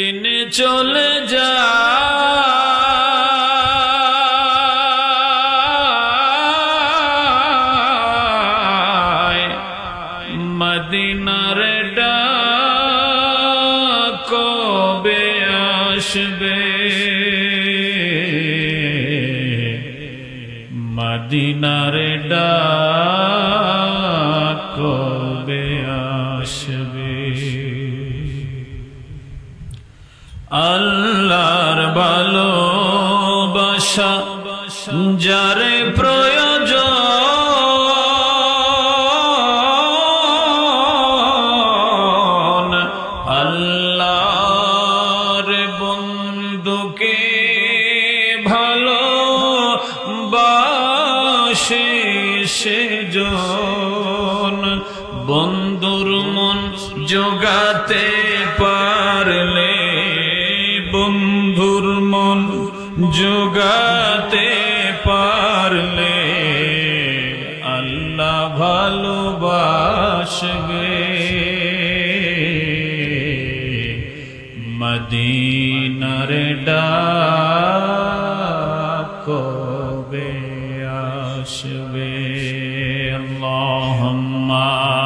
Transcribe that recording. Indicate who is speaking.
Speaker 1: দিনে চলে যায় মদিনার কবে আসবে। মদিনার কবে আসবে। আল্লাহর ভালোবাসা যারে প্রয়োজন আল্লাহর বন্ধুকে ভালো বাসে সেজন। বন্ধুর মন জোগাতে পারলে বন্ধুর মন জোগাতে পারলে আল্লাহ ভালোবাসবে। মদিনার ডাক কবে আসবে? আল্লাহুম্মা